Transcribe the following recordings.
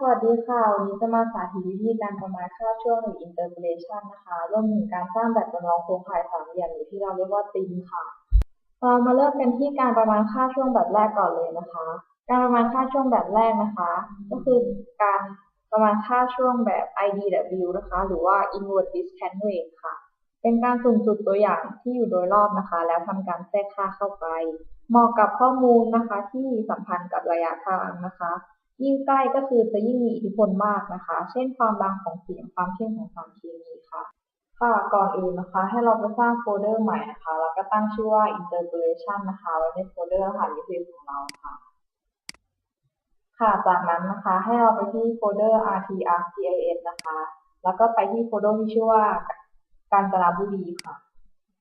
สวัสดีค่ะ วันนี้จะมาสาธิตวิธีการประมาณค่าช่วงหรือ interpolation นะคะรวมถึงการสร้างแบบจำลองโครงข่ายสามเหลี่ยมหรือที่เราเรียกว่าติมค่ะ เรามาเริ่มกันที่การประมาณค่าช่วงแบบแรกก่อนเลยนะคะ การประมาณค่าช่วงแบบแรกนะคะ ก็คือการประมาณค่าช่วงแบบ IDW นะคะ หรือว่า inward discount rate ค่ะ เป็นการสุ่มสุดตัวอย่างที่อยู่โดยรอบนะคะ แล้วทำการแทรกค่าเข้าไป เหมาะกับข้อมูลนะคะที่สัมพันธ์กับระยะทางนะคะ ยิ่งใกล้ก็คือจะยิ่งมีอิทธิพลมากนะคะ เช่นความดังของเสียงความเข้มของสารเคมีค่ะ ค่ะ ก่อนอื่นนะคะ ให้เราไปสร้างโฟลเดอร์ใหม่นะคะ แล้วก็ตั้งชื่อว่า interpolation นะคะ ไว้ในโฟลเดอร์รหัสวิทยุของเราค่ะ ค่ะ จากนั้นนะคะ ให้เราไปที่โฟลเดอร์ rtrcis นะคะ แล้วก็ไปที่โฟลเดอร์ที่ชื่อว่าการจราบุรีค่ะ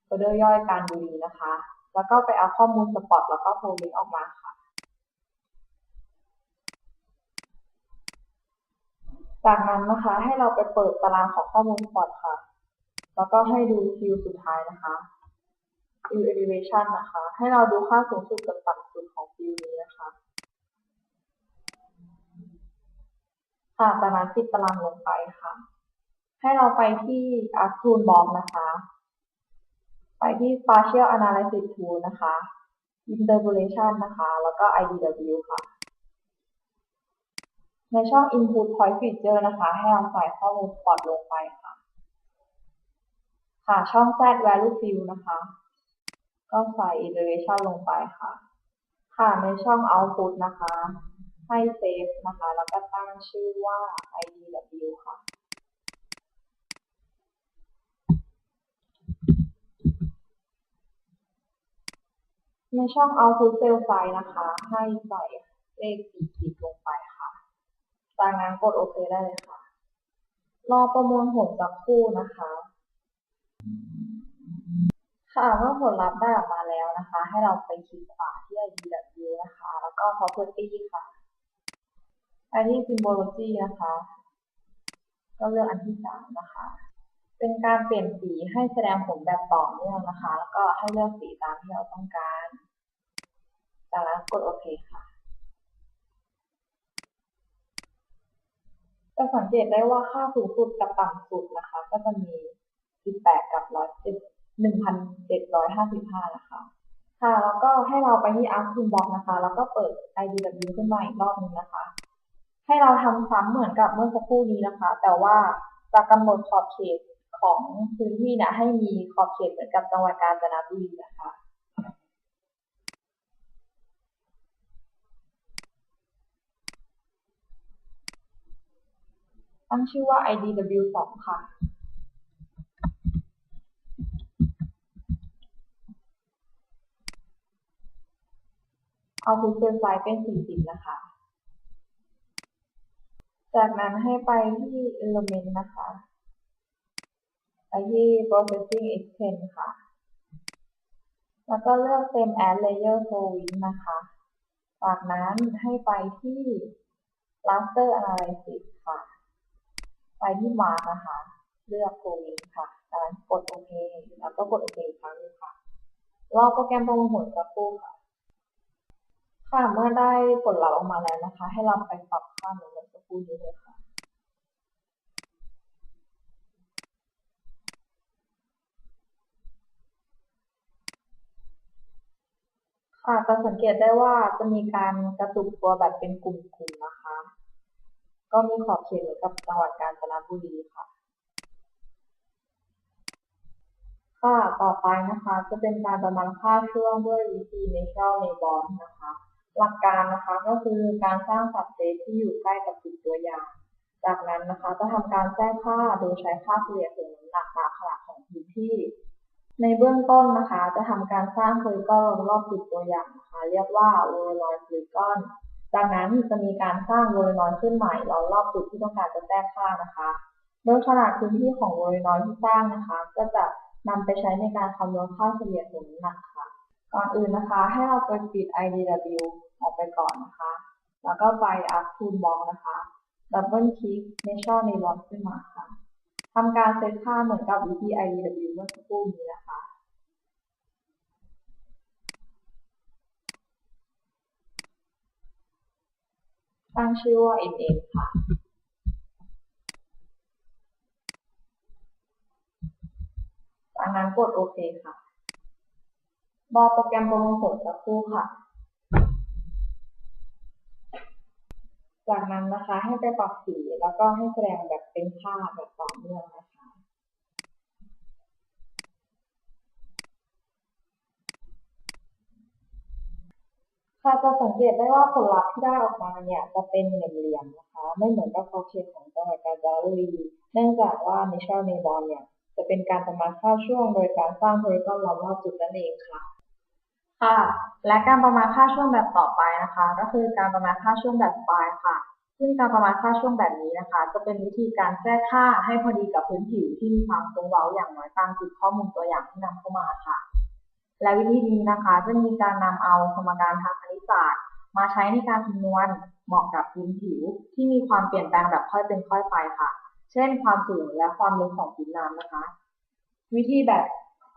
โฟลเดอร์ย่อยการบุรีนะคะ แล้วก็ไปเอาข้อมูลสปอตแล้วก็โพลิงออกมาค่ะ จากนั้นนะคะ ให้เราไปเปิดตารางของข้อมูลสปอตค่ะ แล้วก็ให้ดูคิวสุดท้ายนะคะ view elevation นะคะ ให้เราดูค่าสูงสุดกับต่ำสุดของฟิวนี้นะคะ ค่ะจากนั้นปิดตารางลงไปค่ะ ให้เราไปที่ a r t o o l Box นะคะ ไปที่ Partial Analysis Tool นะคะ Interpolation นะคะ แล้วก็ IDW ค่ะ ในช่อง Input Point Feature นะคะ ให้เราใส่ข้อมูล Spot ลงไปค่ะ ค่ะ ช่อง Z Value Field นะคะ ก็ใส่ Elevation ลงไปค่ะ ค่ะ ในช่อง Output นะคะ ให้ Save นะคะ แล้วก็ตั้งชื่อว่า IDW ค่ะในช่อง Output Cell Size นะคะ ให้ใส่เลขสี่ขีดลงไป จากนั้นกดโอเคได้เลยค่ะ รอประมวลผลสักครู่นะคะ ค่ะเมื่อผลลัพธ์ได้ออกมาแล้วนะคะ ให้เราไปคลิกขวาที่ IDW นะคะ แล้วก็ Property ค่ะไปที่ Symbology นะคะ ก็เลือกอันที่สามนะคะ เป็นการเปลี่ยนสีให้แสดงผลแบบต่อเนื่องนะคะ แล้วก็ให้เลือกสีตามที่เราต้องการ จากนั้นกดโอเคค่ะ จะสังเกตได้ว่าค่าสูงสุดกับต่ำสุดนะคะ ก็จะมี 18 กับ 1,755 นะคะ ค่ะ แล้วก็ให้เราไปที่ Arc Toolbox นะคะ แล้วก็เปิด IDW ขึ้นมาอีกรอบนึงนะคะ ให้เราทำซ้ำเหมือนกับเมื่อสักครู่นี้นะคะ แต่ว่าจะกำหนดขอบเขตของพื้นที่เนี่ยให้มีขอบเขตเหมือนกับจังหวัดกาญจนบุรีนะคะ ตั้งชื่อว่า IDW 2ค่ะ เอาพุทเซลไซส์เป็น 40 นะคะ จากนั้นให้ไปที่ Element นะคะ ไปที่ Processing Extend ค่ะ แล้วก็เลือกเต็ม Add Layer Flowing นะคะ จากนั้นให้ไปที่ Raster Analysis ค่ะ ไปที่ Mark นะคะ เลือก Flowing ค่ะจากนั้นกดโอเค แล้วก็กดโอเคอีกครั้งนึงค่ะ รอโปรแกรมประมวลผลสักครู่ค่ะ ค่ะ เมื่อได้ผลลัพธ์ออกมาแล้วนะคะ ให้เราไปปรับค่าเหมือนเมื่อสักครู่นี้เลยค่ะค่ะจะสังเกตได้ว่าจะมีการกระตุกตัวแบบเป็นกลุ่มๆนะคะ ก็มีขอบเขตเหมือนกับจังหวัดกาญจนบุรีค่ะ ค่ะต่อไปนะคะ จะเป็นการประมาณค่าช่วงด้วยวิธี Natural neighbor นะคะ หลักการนะคะก็คือการสร้างสับเซตที่อยู่ใกล้กับจุดตัวอย่าง จากนั้นนะคะจะทำการแจ้งค่าโดยใช้ค่าเฉลี่ยส่วนน้ำหนักตามขนาดของพื้นที่ในเบื้องต้นนะคะ จะทำการสร้างโพลีกอนรอบจุดตัวอย่างนะคะ เรียกว่า Voronoi Polygon จากนั้ นจะมีการสร้าง Voronoi ขึ้นใหม่ล้อมรอบจุดที่ต้องการจะแทรกค่านะคะโดยขนาดพื้นที่ของ Voronoi ที่สร้างนะคะ ก็จะนำไปใช้ในการคำนวณค่าเฉลี่ยส่วนน้ำหนักค่ะก่อนอื่นนะคะ ให้เราไปปิด IDW ออกไปก่อนนะคะ แล้วก็ไป Arc Toolbox นะคะดับเบิลคลิกในช่องในบอลขึ้นมาค่ะทำการเซตค่าเหมือนกับวิธี IDW เมื่อสักครู่นี้นะคะ ตั้ง ชื่อว่าเอเมค่ะ จากนั้นกดโอเคค่ะ รอโปรแกรมประมวลผลสักครู่ค่ะ จากนั้นนะคะให้ไปปรับสีแล้วก็ให้แสดงแบบเป็นภาพแบบต่อเนื่องนะคะ ค่ะจะสังเกตได้ว่าผลลัพธ์ที่ได้ออกมาเนี่ยจะเป็นเหลี่ยมๆนะคะ ไม่เหมือนกับโอเคของจังหวัดกาญจนบุรีเนื่องจากว่าในช่องในบอลเนี่ยจะเป็นการประมาณค่าช่วงโดยการสร้างโพลีกอนล้อมรอบจุดนั่นเองค่ะ ค่ะ และการประมาณค่าช่วงแบบต่อไปนะคะ ก็คือการประมาณค่าช่วงแบบปลายค่ะ ซึ่งการประมาณค่าช่วงแบบนี้นะคะ จะเป็นวิธีการแทรกค่าให้พอดีกับพื้นผิวที่มีความทรงเว้าอย่างน้อยตามจุดข้อมูลตัวอย่างที่นำเข้ามาค่ะ และวิธีนี้นะคะจะมีการนำเอาสมการทางคณิตศาสตร์ มาใช้ในการคำนวณเหมาะกับพื้นผิว ที่มีความเปลี่ยนแปลงแบบค่อยเป็นค่อยไปค่ะ เช่น ความสูงและความลึกของพื้นน้ำนะคะ วิธีแบบ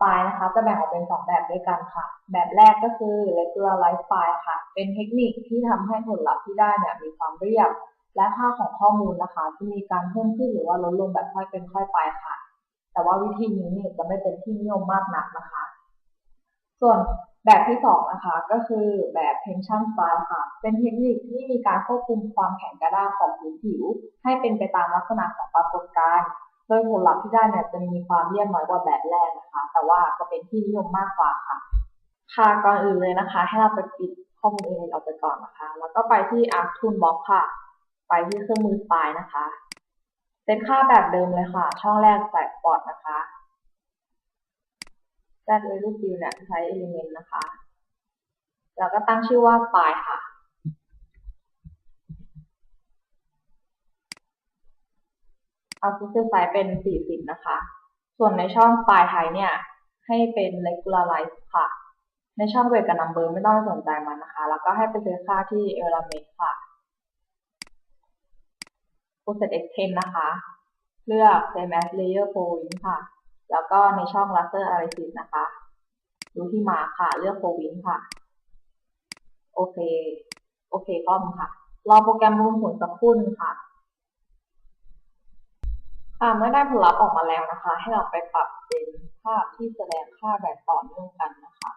ปลายนะคะ จะแบ่งออกเป็นสองแบบด้วยกันค่ะ แบบแรกก็คือ regularize file ค่ะ เป็นเทคนิคที่ทำให้ผลลัพธ์ที่ได้เนี่ยมีความเรียบ และค่าของข้อมูลนะคะจะมีการเพิ่มขึ้นหรือว่าลดลงแบบค่อยเป็นค่อยไปค่ะ แต่ว่าวิธีนี้เนี่ยจะไม่เป็นที่นิยมมากนักนะคะ ส่วนแบบที่สองนะคะก็คือแบบ tension style ค่ะ เป็นเทคนิคที่มีการควบคุมความแข็งกระด้างของพื้นผิว ให้เป็นไปตามลักษณะของปรากฏการณ์โดยผลลัพธ์ที่ได้เนี่ยจะมีความเรียบน้อยกว่าแบบแรกนะคะ แต่ว่าจะเป็นที่นิยมมากกว่าค่ะ ค่ะก่อนอื่นเลยนะคะ ให้เราไปปิดข้อมูลเองออกไปก่อนนะคะ แล้วก็ไปที่ Arc Toolbox ค่ะ ไปที่เครื่องมือ Style นะคะเซตค่าแบบเดิมเลยค่ะ ช่องแรกใส่ปอดนะคะ แรกเลยรูปฟิวเนี่ยใช้ element นะคะ แล้วก็ตั้งชื่อว่า file ค่ะ เอา system size เป็น 40 นะคะ ส่วนในช่อง file type เนี่ย ให้เป็น regularize ค่ะ ในช่อง weight กับ number ไม่ต้องสนใจมันนะคะ แล้วก็ให้ไปเจอค่าที่ element ค่ะ process extend นะคะ เลือก same as layer point ค่ะ แล้วก็ในช่อง raster analysis นะคะดูที่มาค่ะ เลือก province ค่ะ โอเค โอเคก็มค่ะ รอโปรแกรมรวมผลสักครู่นึงค่ะค่ะเมื่อได้ผลลัพธ์ออกมาแล้วนะคะ ให้เราไปปรับเป็นภาพที่แสดงค่าแบบต่อเนื่องกันนะคะ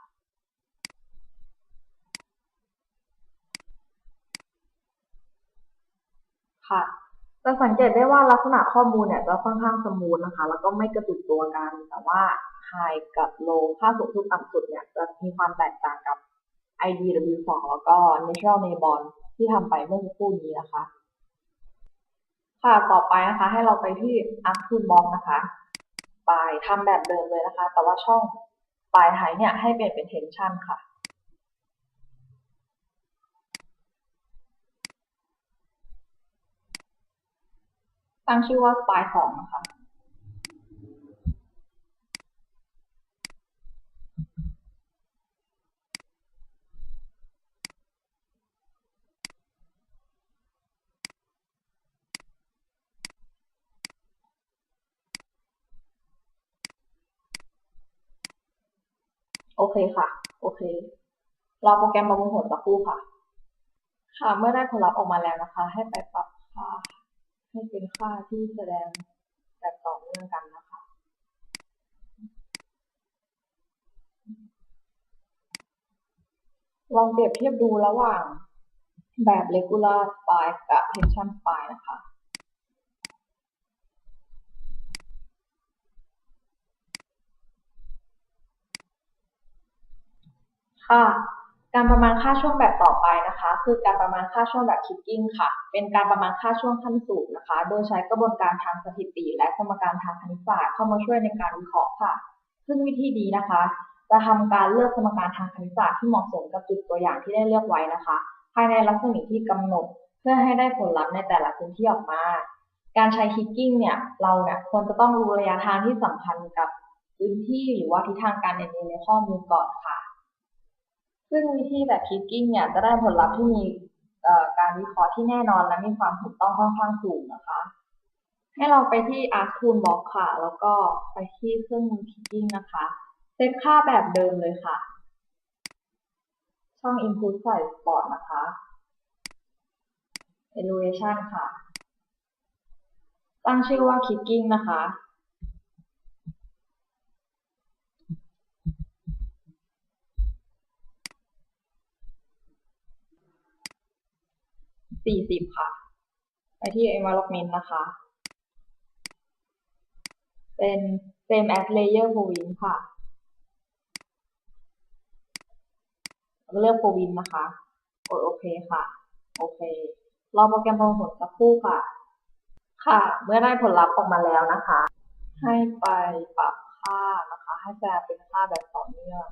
ค่ะ จะสังเกตได้ว่าลักษณะข้อมูลเนี่ยจะค่อนข้างสมูทนะคะ แล้วก็ไม่กระตุกตัวกัน แต่ว่า high กับ low ค่าสูงสุดต่ำสุดเนี่ยจะมีความแตกต่างกับ IDW2 แล้วก็ Natural Neighbor ที่ทำไปเมื่อสักครู่นี้นะคะ ค่ะ ต่อไปนะคะ ให้เราไปที่ Arc Toolbox นะคะปลายทำแบบเดิมเลยนะคะ แต่ว่าช่องปลายท้ายเนี่ยให้เปลี่ยนเป็น tension ค่ะ ตั้งชื่อว่าปลายสองนะคะโอเคค่ะ โอเครอโปรแกรมประมวลผลสักครู่ค่ะ ค่ะ เมื่อได้ผลลัพธ์ออกมาแล้วนะคะ ให้ไปปรับ ให้เป็นค่าที่แสดงแบบต่อเนื่องกันนะคะลองเปรียบเทียบดูระหว่างแบบ regular spline กับ tension spline นะคะ ค่ะ การประมาณค่าช่วงแบบต่อไปนะคะ คือการประมาณค่าช่วงแบบ kicking ค่ะ เป็นการประมาณค่าช่วงขั้นสูงนะคะ โดยใช้กระบวนการทางสถิติ และสมการทางคณิตศาสตร์เข้ามาช่วยในการวิเคราะห์ค่ะ ซึ่งวิธีนี้นะคะ จะทำการเลือกสมการทางคณิตศาสตร์ที่เหมาะสมกับจุดตัวอย่างที่ได้เลือกไว้นะคะ ภายในรัศมีที่กำหนด เพื่อให้ได้ผลลัพธ์ในแต่ละพื้นที่ออกมา การใช้ kicking เนี่ยเราเนี่ยควรจะต้องรู้ระยะทางที่สัมพันธ์กับพื้นที่หรือว่าทิศทางการเรียนรู้ในข้อมูลก่อนค่ะ ซึ่งวิธีแบบคิกกิ้งเนี่ยจะได้ผลลัพธ์ที่มีการวิเคราะห์ที่แน่นอนและมีความถูกต้องค่อนข้างสูงนะคะ ให้เราไปที่ Arc Toolbox ค่ะ แล้วก็ไปที่เครื่องมือ Picking นะคะเซตค่าแบบเดิมเลยค่ะ ช่อง Input ใส่ Spot นะคะ Elevation ค่ะ ตั้งชื่อว่า Kicking นะคะ 40 ค่ะ ไปที่ environment นะคะ เป็น same as layer Provin ค่ะ เลือก Provin นะคะ กดโอเคค่ะ โอเค รอโปรแกรมประมวลผลสักครู่ค่ะ ค่ะ เมื่อได้ผลลัพธ์ออกมาแล้วนะคะ ให้ไปปรับค่านะคะ ให้แปลเป็นค่าแบบต่อเนื่อง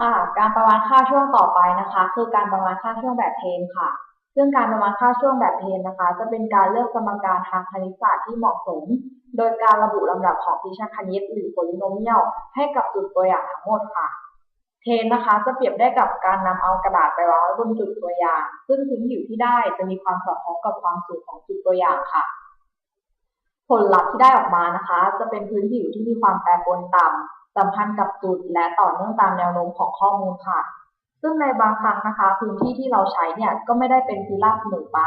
ค่ะ การประมาณค่าช่วงต่อไปนะคะ คือการประมาณค่าช่วงแบบเทนค่ะ ซึ่งการประมาณค่าช่วงแบบเทนนะคะ จะเป็นการเลือกสมการทางคณิตศาสตร์ที่เหมาะสม โดยการระบุลำดับของพิชคณิตหรือ polynomial ให้กับจุดตัวอย่างทั้งหมดค่ะเทนนะคะจะเปรียบได้กับการนำเอากระดาษไปวางไว้บนจุดตัวอย่าง ซึ่งพื้นผิวที่ได้จะมีความสอดคล้องกับความสูงของจุดตัวอย่างค่ะ ผลลัพธ์ที่ได้ออกมานะคะ จะเป็นพื้นผิวที่มีความแปรปรวนต่ำ สัมพันธ์กับจุดและต่อเนื่องตามแนวโน้มของข้อมูลค่ะ ซึ่งในบางครั้งนะคะ พื้นที่ที่เราใช้เนี่ยก็ไม่ได้เป็นพื้นราบเสมอไป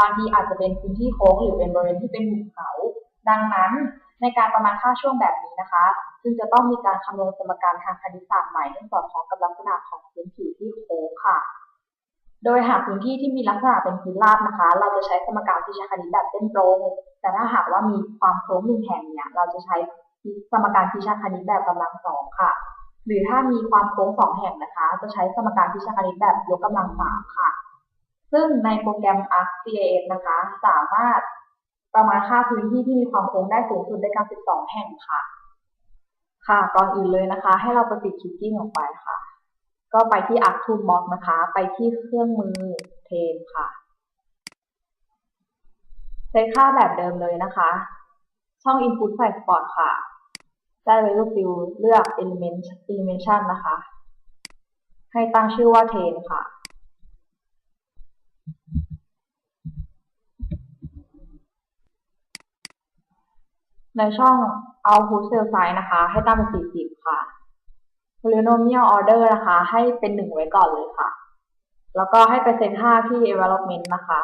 บางทีอาจจะเป็นพื้นที่โค้งหรือเป็นบริเวณที่เป็นหุบเขา ดังนั้นในการประมาณค่าช่วงแบบนี้นะคะจึงจะต้องมีการคำนวณสมการทางคณิตศาสตร์ใหม่ให้สอดคล้องกับลักษณะของพื้นผิวที่โค้งค่ะ โดยหากพื้นที่ที่มีลักษณะเป็นพื้นราบนะคะ เราจะใช้สมการพิชคณิตแบบเส้นตรง แต่ถ้าหากว่ามีความโค้งหนึ่งแห่งเนี่ย เราจะใช้ สมการพิชคณิตแบบกำลังสองค่ะ หรือถ้ามีความโค้งสองแห่งนะคะ จะใช้สมการพิชคณิตแบบยกกำลังสามค่ะ ซึ่งในโปรแกรม ArcGIS นะคะ สามารถประมาณค่าพื้นที่ที่มีความโค้งได้สูงสุดได้92แห่งค่ะ ค่ะก่อนอื่นเลยนะคะ ให้เราไปปิดคิกกิ้งออกไปค่ะ ก็ไปที่ Arc Toolbox นะคะ ไปที่เครื่องมือเทนค่ะใช้ค่าแบบเดิมเลยนะคะ ช่อง Input ใส่ Spot ค่ะ ได้ Value Field เลือก Element Dimension นะคะ ให้ตั้งชื่อว่า Ten ค่ะ ในช่อง Output Cell Size นะคะ ให้ตั้งเป็น 40 ค่ะ Polynomial Order นะคะ ให้เป็น 1 ไว้ก่อนเลยค่ะ แล้วก็ให้ไปเซต5ที่ Development นะคะ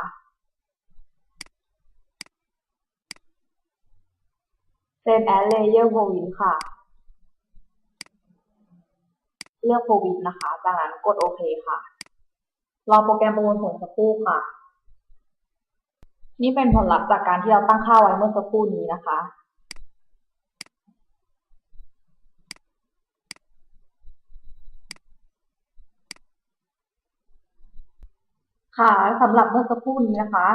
Save as Layer Province ค่ะ เลือก Province นะคะ จากนั้นกดโอเคค่ะ รอโปรแกรมประมวลผลสักครู่ค่ะ นี่เป็นผลลัพธ์จากการที่เราตั้งค่าไว้เมื่อสักครู่นี้นะคะค่ะสำหรับเมื่อสักครู่นี้นะคะ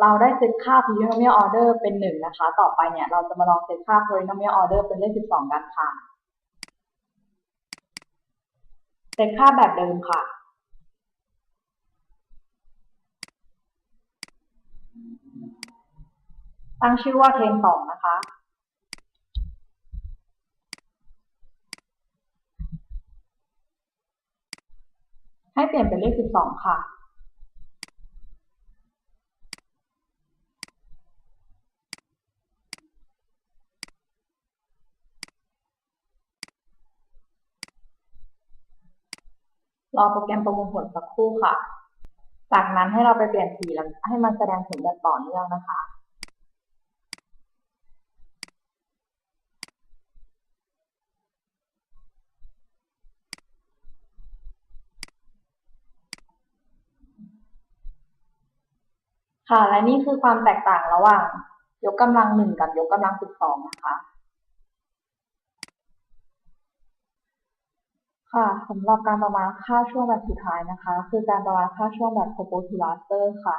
เราได้เซตค่า polynomial order เป็นหนึ่งนะคะ ต่อไปเนี่ยเราจะมาลองเซตค่า polynomial order เป็นเลข 12 กันค่ะ เซตค่าแบบเดิมค่ะ ตั้งชื่อว่า ten 2นะคะ ให้เปลี่ยนเป็นเลข 12 ค่ะ รอโปรแกรมประมวลผลสักครู่ค่ะ จากนั้นให้เราไปเปลี่ยนสีแล้วให้มันแสดงผลแบบต่อเนื่องนะคะค่ะ และนี่คือความแตกต่างระหว่าง ยกกำลังหนึ่งกับยกกำลังสิบสองนะคะ ค่ะสำหรับการประมาณค่าช่วงแบบสุดท้ายนะคะ คือการประมาณค่าช่วงแบบ Propoulaster ค่ะ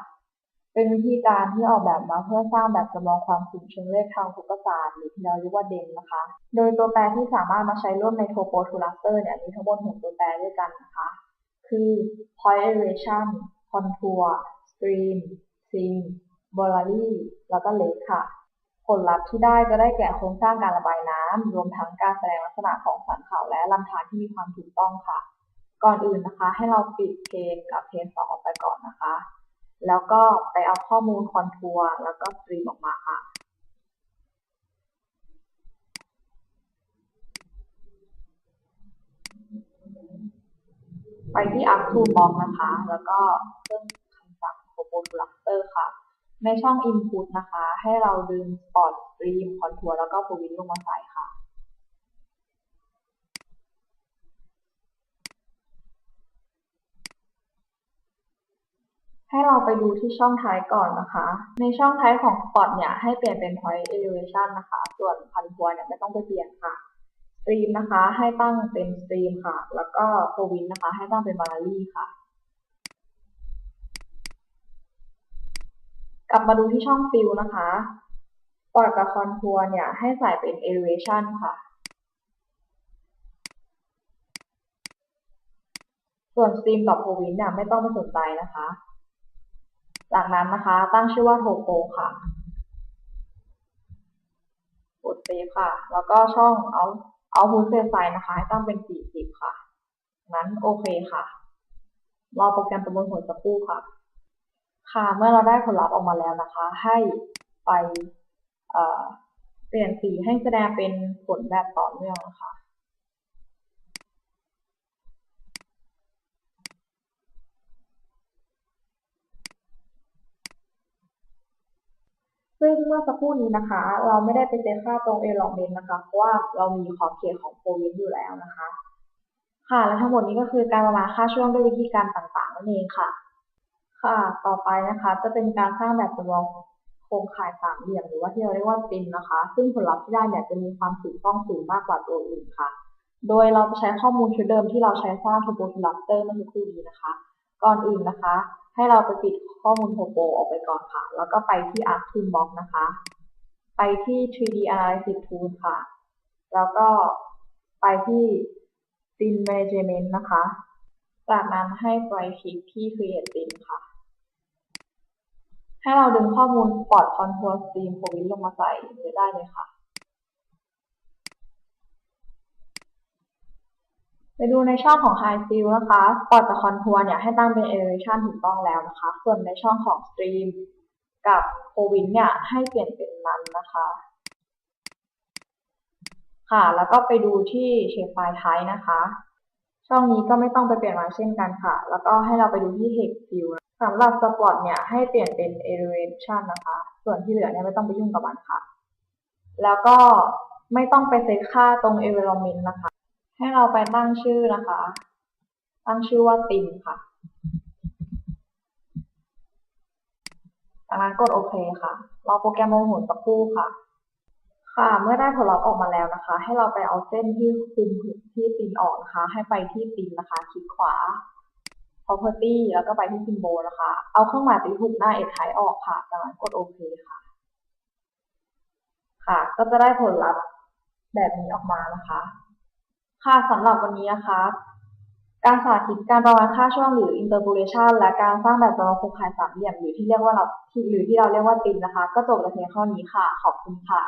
เป็นวิธีการที่ออกแบบมาเพื่อสร้างแบบจำลองความสูงเชิงเลขทางภูมิศาสตร์หรือที่เราเรียกว่าเดนนะคะ โดยตัวแปรที่สามารถมาใช้ร่วมใน Propoulaster เนี่ยมีทั้งหมด6ตัวแปรด้วยกันนะคะ คือ point elevation contour stream sink บอลลารีแล้วก็เลกค่ะ ผลลัพธ์ที่ได้จะได้แก่โครงสร้างการระบายน้ำรวมทั้งการแสดงลักษณะของสันเขาและลำธารที่มีความถูกต้องค่ะ ก่อนอื่นนะคะ ให้เราปิดเพนกับเพนสองออกไปก่อนนะคะ แล้วก็ไปเอาข้อมูลคอนทัวร์แล้วก็สตรีมออกมาค่ะไปที่ up to box นะคะ แล้วก็เพิ่มคำสั่ง propose cluster ค่ะ ในช่อง input นะคะ ให้เราดึง spot stream contour แล้วก็ p r o v i n ลงมาใส่ค่ะ ให้เราไปดูที่ช่องท้ายก่อนนะคะ ในช่องท้ายของ spot เนี่ย ให้เปลี่ยนเป็น point elevation นะคะ ส่วน contour เนี่ยไม่ต้องไปเปลี่ยนค่ะ stream นะคะ ให้ตั้งเป็น stream ค่ะ แล้วก็ p r o v i n นะคะ ให้ตั้งเป็น boundary ค่ะ กลับมาดูที่ช่อง fill นะคะ spot กับ contour เนี่ยให้ใส่เป็น elevation ค่ะ ส่วน stream กับ province เนี่ยไม่ต้องไปสนใจนะคะ จากนั้นนะคะตั้งชื่อว่า topo ค่ะกด save ค่ะ แล้วก็ช่อง out output set size นะคะให้ตั้งเป็น 40 ค่ะงั้นโอเคค่ะ รอโปรแกรมประมวลผลสักครู่ค่ะ ค่ะ เมื่อเราได้ผลลัพธ์ออกมาแล้วนะคะ ให้ไปเปลี่ยนสีให้แสดงเป็นผลแบบต่อเนื่องนะคะซึ่งเมื่อสักครู่นี้นะคะ เราไม่ได้ไปเซตค่าตรง element นะคะเพราะว่าเรามีขอบเขตของ province อยู่แล้วนะคะ ค่ะและทั้งหมดนี้ก็คือการประมาณค่าช่วงด้วยวิธีการต่างๆนั่นเองค่ะ ค่ะ ต่อไปนะคะ จะเป็นการสร้างแบบจำลองโครงข่ายสามเหลี่ยมหรือว่าที่เราเรียกว่าซิมนะคะ ซึ่งผลลัพธ์ที่ได้เนี่ยจะมีความถูกต้องสูงมากกว่าตัวอื่นค่ะ โดยเราจะใช้ข้อมูลชุดเดิมที่เราใช้สร้างโทโปทูลัสเตอร์เมื่อสักครู่นี้นะคะ ก่อนอื่นนะคะ ให้เราไปปิดข้อมูลโทโปออกไปก่อนค่ะ แล้วก็ไปที่ Arc Toolbox นะคะ ไปที่ 3D Analysis Tool ค่ะ แล้วก็ไปที่ Scene Management นะคะ จากนั้นให้ไปคลิกที่ Create Scene ค่ะ ให้เราดึงข้อมูล Spot Contour Stream Province ลงมาใส่เลยได้เลยค่ะ ไปดูในช่องของ High Fill นะคะ Spot กับ Contour เนี่ยให้ตั้งเป็น Elevation ถูกต้องแล้วนะคะ ส่วนในช่องของ Stream กับ Province เนี่ยให้เปลี่ยนเป็น None นะคะ ค่ะ แล้วก็ไปดูที่ Shapefile Type นะคะ ช่องนี้ก็ไม่ต้องไปเปลี่ยนมาเช่นกันค่ะ แล้วก็ให้เราไปดูที่ Text Fill สำหรับ Spot เนี่ยให้เปลี่ยนเป็น Elevation นะคะ ส่วนที่เหลือเนี่ยไม่ต้องไปยุ่งกับมันค่ะ แล้วก็ไม่ต้องไปเซตค่าตรง Environment นะคะ ให้เราไปตั้งชื่อนะคะ ตั้งชื่อว่าติมค่ะจากนั้นกดโอเคค่ะ รอโปรแกรมประมวลผลสักครู่ค่ะ ค่ะ เมื่อได้ผลลัพธ์ออกมาแล้วนะคะ ให้เราไปเอาเส้นที่คุมที่ติมออกนะคะ ให้ไปที่ติมนะคะ คลิกขวา property แล้วก็ไปที่ symbol นะคะ เอาเครื่องหมายตีถูกหน้า edit ออกค่ะจากนั้นกดโอเคค่ะ ค่ะ ก็จะได้ผลลัพธ์แบบนี้ออกมานะคะ ค่ะสำหรับวันนี้นะคะ การสาธิตการประมาณค่าช่วงหรือ interpolation และการสร้างแบบจำลองโครงข่ายสามเหลี่ยมหรือที่เรียกว่าเราหรือที่เราเรียกว่าติมนะคะ ก็จบแต่เพียงเท่านี้ค่ะ ขอบคุณค่ะ